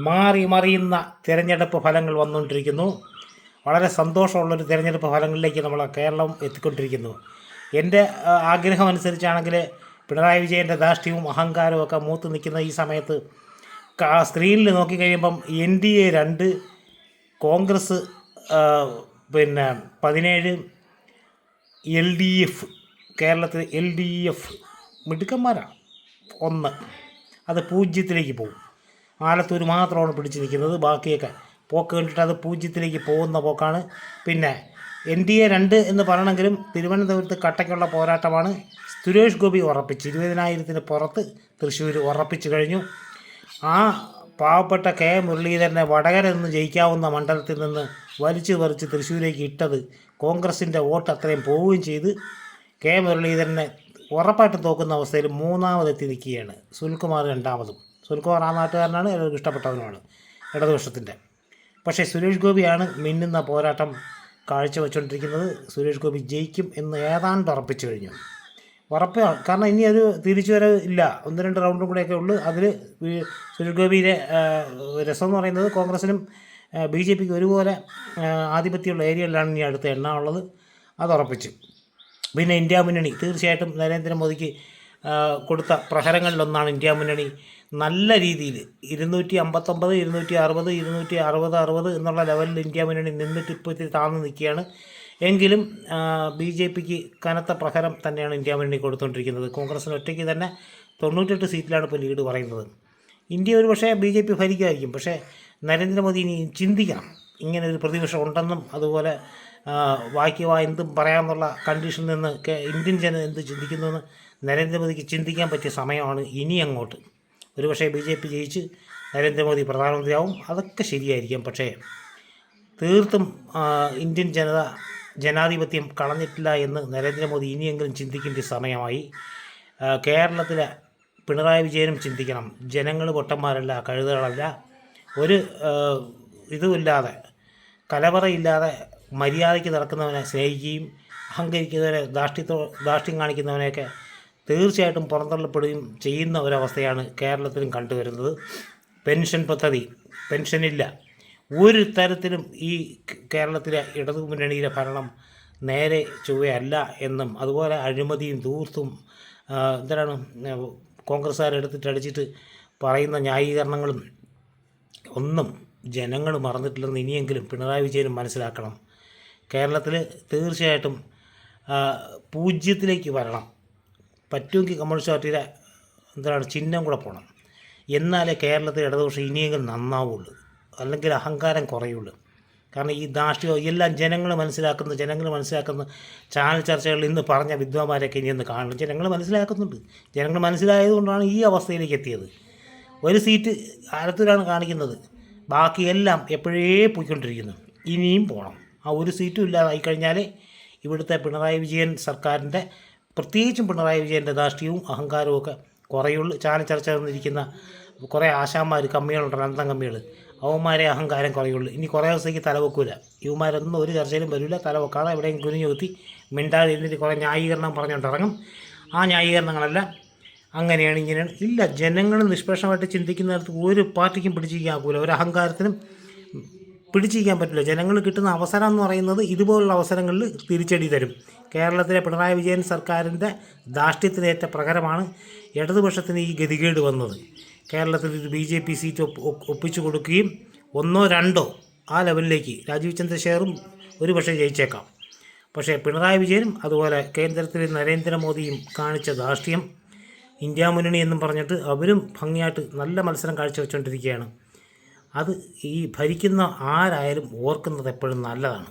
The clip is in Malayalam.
മാറി മറിയുന്ന തിരഞ്ഞെടുപ്പ് ഫലങ്ങൾ വന്നുകൊണ്ടിരിക്കുന്നു. വളരെ സന്തോഷമുള്ളൊരു തിരഞ്ഞെടുപ്പ് ഫലങ്ങളിലേക്ക് നമ്മൾ കേരളം എത്തിക്കൊണ്ടിരിക്കുന്നു. എന്റെ ആഗ്രഹം അനുസരിച്ചാണെങ്കിൽ പിണറായി വിജയന്റെ ധാർഷ്ട്യവും അഹങ്കാരവും ഒക്കെ മൂത്ത് നിൽക്കുന്ന ഈ സമയത്ത് സ്ക്രീനിൽ നോക്കിക്കഴിയുമ്പം എൻ ഡി എ രണ്ട് കോൺഗ്രസ് പിന്നെ പതിനേഴ് എൽ ഡി എഫ് കേരളത്തിൽ എൽ ഡി എഫ് മിടുക്കന്മാരാണ്. ഒന്ന് അത് പൂജ്യത്തിലേക്ക് പോകും. ആലത്തൂർ മാത്രമാണ് പിടിച്ചു നിൽക്കുന്നത് ബാക്കിയൊക്കെ പോക്ക് കണ്ടിട്ട് അത് പൂജ്യത്തിലേക്ക് പോകുന്ന പോക്കാണ്. പിന്നെ എൻ ഡി എ രണ്ട് എന്ന് പറയണമെങ്കിലും തിരുവനന്തപുരത്ത് കട്ടയ്ക്കുള്ള പോരാട്ടമാണ്. സുരേഷ് ഗോപി ഉറപ്പിച്ച് ഇരുപതിനായിരത്തിന് പുറത്ത് തൃശ്ശൂർ ഉറപ്പിച്ചു കഴിഞ്ഞു. ആ പാവപ്പെട്ട കെ മുരളീധരനെ വടകര നിന്ന് ജയിക്കാവുന്ന മണ്ഡലത്തിൽ നിന്ന് വലിച്ചു പറിച്ച് തൃശ്ശൂരേക്ക് ഇട്ടത് കോൺഗ്രസിന്റെ വോട്ട് അത്രയും പോവുകയും ചെയ്ത് കെ മുരളീധരനെ ഉറപ്പായിട്ട് തോക്കുന്ന അവസ്ഥയിൽ മൂന്നാമതെത്തി നിൽക്കുകയാണ്. സുനിൽകുമാർ രണ്ടാമതും. സുനിൽകുമാർ ആ നാട്ടുകാരനാണ് ഇഷ്ടപ്പെട്ടവനുമാണ് ഇടതുപക്ഷത്തിന്റെ. പക്ഷേ സുരേഷ് ഗോപിയാണ് മിന്നുന്ന പോരാട്ടം കാഴ്ചവെച്ചുകൊണ്ടിരിക്കുന്നത്. സുരേഷ് ഗോപി ജയിക്കും എന്ന് ഏതാണ്ട് ഉറപ്പിച്ചു കഴിഞ്ഞു. ഉറപ്പ് കാരണം ഇനി ഒരു തിരിച്ചുവരവ് ഇല്ല. ഒന്ന് രണ്ട് റൗണ്ടും കൂടെയൊക്കെ ഉള്ളൂ. അതിൽ സുരേഷ് ഗോപിയുടെ രസം എന്ന് പറയുന്നത് കോൺഗ്രസിനും ബി ജെ പിക്ക് ഒരുപോലെ ആധിപത്യമുള്ള ഏരിയയിലാണ് ഇനി അടുത്ത എണ്ണ ഉള്ളത് അത് ഉറപ്പിച്ചു. പിന്നെ ഇന്ത്യ മുന്നണി തീർച്ചയായിട്ടും നരേന്ദ്രമോദിക്ക് കൊടുത്ത പ്രഹരങ്ങളിലൊന്നാണ് ഇന്ത്യ മുന്നണി. നല്ല രീതിയിൽ ഇരുന്നൂറ്റി അമ്പത്തൊമ്പത് ഇരുന്നൂറ്റി അറുപത് ഇരുന്നൂറ്റി അറുപത് അറുപത് എന്നുള്ള ലെവലിൽ ഇന്ത്യ മുന്നണി നിന്നിട്ട് ഇപ്പോൾ ഇത്തിരി താഴ്ന്നു നിൽക്കുകയാണ്. എങ്കിലും ബി ജെ പിക്ക് കനത്ത പ്രഹരം തന്നെയാണ് ഇന്ത്യ മുന്നണി കൊടുത്തുകൊണ്ടിരിക്കുന്നത് കോൺഗ്രസിന് ഒറ്റയ്ക്ക് തന്നെ തൊണ്ണൂറ്റെട്ട് സീറ്റിലാണ് ഇപ്പോൾ ലീഡ് പറയുന്നത്. ഇന്ത്യ ഒരു പക്ഷേ ബി ജെ പി ഭരിക്കുമായിരിക്കും പക്ഷേ നരേന്ദ്രമോദി ഇനി ചിന്തിക്കണം. ഇങ്ങനെ ഒരു പ്രതിപക്ഷം ഉണ്ടെന്നും അതുപോലെ ആ, വായിക്ക് വാ എന്തും പറയാമെന്നുള്ള കണ്ടീഷനിൽ നിന്ന് ഇന്ത്യൻ ജനം എന്ത് ചിന്തിക്കുന്നുവെന്ന് നരേന്ദ്രമോദിക്ക് ചിന്തിക്കാൻ പറ്റിയ സമയമാണ് ഇനി അങ്ങോട്ട്. ഒരുപക്ഷെ ബി ജെ പി ജയിച്ച് നരേന്ദ്രമോദി പ്രധാനമന്ത്രിയാവും. അതൊക്കെ ശരിയായിരിക്കും. പക്ഷേ തീർത്തും ഇന്ത്യൻ ജനത ജനാധിപത്യം കളഞ്ഞിട്ടില്ല എന്ന് നരേന്ദ്രമോദി ഇനിയെങ്കിലും ചിന്തിക്കേണ്ട സമയമായി. കേരളത്തിലെ പിണറായി വിജയനും ചിന്തിക്കണം. ജനങ്ങൾ പൊട്ടന്മാരല്ല കഴുതകളല്ല. ഒരു ഇതുമില്ലാതെ കലവറയില്ലാതെ മര്യാദയ്ക്ക് നടക്കുന്നവനെ സ്നേഹിക്കുകയും അഹങ്കരിക്കുന്നവരെ ദാഷ്ട്യത്തോ ദാഷ്ട്യം കാണിക്കുന്നവനെയൊക്കെ തീർച്ചയായിട്ടും പുറന്തള്ളപ്പെടുകയും ചെയ്യുന്ന ഒരവസ്ഥയാണ് കേരളത്തിലും കണ്ടുവരുന്നത്. പെൻഷൻ പദ്ധതി പെൻഷനില്ല. ഒരു തരത്തിലും ഈ കേരളത്തിലെ ഇടതു മുന്നണിയിലെ ഭരണം നേരെ ചൊവ്വയല്ല എന്നും അതുപോലെ അഴിമതിയും ദൂർത്തും എന്താണ് കോൺഗ്രസ്സുകാരെടുത്തിട്ട് അടിച്ചിട്ട് പറയുന്ന ന്യായീകരണങ്ങളും ഒന്നും ജനങ്ങൾ മറന്നിട്ടില്ലെന്ന് ഇനിയെങ്കിലും പിണറായി വിജയനും മനസ്സിലാക്കണം. കേരളത്തിൽ തീർച്ചയായിട്ടും പൂജ്യത്തിലേക്ക് വരണം. പറ്റുമെങ്കിൽ കമ്മ്യൂണിസ്റ്റ് പാർട്ടിയുടെ എന്താണ് ചിഹ്നം കൂടെ പോകണം എന്നാലേ കേരളത്തിൽ ഇടതുപക്ഷം ഇനിയെങ്കിലും നന്നാവുള്ളൂ. അല്ലെങ്കിൽ അഹങ്കാരം കുറയുള്ളൂ. കാരണം ഈ ധാർഷ്ട്യം എല്ലാം ജനങ്ങൾ മനസ്സിലാക്കുന്ന ജനങ്ങൾ മനസ്സിലാക്കുന്ന ചാനൽ ചർച്ചകളിൽ ഇന്ന് പറഞ്ഞ വിദ്വാന്മാരൊക്കെ ഇനി ഒന്ന് കാണണം. ജനങ്ങൾ മനസ്സിലാക്കുന്നുണ്ട്. ജനങ്ങൾ മനസ്സിലായതുകൊണ്ടാണ് ഈ അവസ്ഥയിലേക്ക് എത്തിയത്. ഒരു സീറ്റ് ആലത്തൂരാണ് കാണിക്കുന്നത്. ബാക്കിയെല്ലാം എപ്പോഴേ പോയിക്കൊണ്ടിരിക്കുന്നു. ഇനിയും പോകണം ആ ഒരു സീറ്റും ഇല്ലാതായി കഴിഞ്ഞാൽ ഇവിടുത്തെ പിണറായി വിജയൻ സർക്കാരിന്റെ പ്രത്യേകിച്ചും പിണറായി വിജയന്റെ ധാർഷ്ട്യവും അഹങ്കാരവും ഒക്കെ കുറയുള്ളൂ. ചാനച്ചർച്ച ചർച്ച വന്നിരിക്കുന്ന കുറേ ആശാന്മാർ കമ്മികളുണ്ട് അന്തം കമ്മികൾ അവന്മാരെ അഹങ്കാരം കുറയുള്ളൂ. ഇനി കുറേ ദിവസത്തേക്ക് തലവെക്കൂല ഇവന്മാരൊന്നും ഒരു ചർച്ചയിലും വരില്ല തലവെക്കാതെ എവിടെയും കുനിഞ്ഞു കുത്തി മിണ്ടാതെ ഇരുന്നിട്ട് കുറേ ന്യായീകരണം പറഞ്ഞുകൊണ്ടിറങ്ങും. ആ ന്യായീകരണങ്ങളെല്ലാം അങ്ങനെയാണ് ഇങ്ങനെയാണ്. ഇല്ല ജനങ്ങൾ നിഷ്പക്ഷമായിട്ട് ചിന്തിക്കുന്നിടത്ത് ഒരു പാർട്ടിക്കും പിടിച്ചിരിക്കാൻ ആക്കൂല ഒരു അഹങ്കാരത്തിനും പിടിച്ചിരിക്കാൻ പറ്റില്ല. ജനങ്ങൾ കിട്ടുന്ന അവസരം എന്ന് പറയുന്നത് ഇതുപോലുള്ള അവസരങ്ങളിൽ തിരിച്ചടി തരും. കേരളത്തിലെ പിണറായി വിജയൻ സർക്കാരിന്റെ ധാർഷ്ട്യത്തിനേറ്റ പ്രകരമാണ് ഇടതുപക്ഷത്തിന് ഈ ഗതികേട് വന്നത്. കേരളത്തിൽ ഒരു ബി ജെ പി സീറ്റ് ഒപ്പ് ഒപ്പ് ഒപ്പിച്ചു കൊടുക്കുകയും ഒന്നോ രണ്ടോ ആ ലെവലിലേക്ക് രാജീവ് ചന്ദ്രശേഖറും ഒരു പക്ഷേ ജയിച്ചേക്കാം. പക്ഷേ പിണറായി വിജയനും അതുപോലെ കേന്ദ്രത്തിൽ നരേന്ദ്രമോദിയും കാണിച്ച ധാർഷ്ട്യം ഇന്ത്യ മുന്നണി എന്നും പറഞ്ഞിട്ട് അവരും ഭംഗിയായിട്ട് നല്ല മത്സരം കാഴ്ചവെച്ചുകൊണ്ടിരിക്കുകയാണ് അത് ഈ ഭരിക്കുന്ന ആരായാലും ഓർക്കുന്നത് എപ്പോഴും നല്ലതാണ്.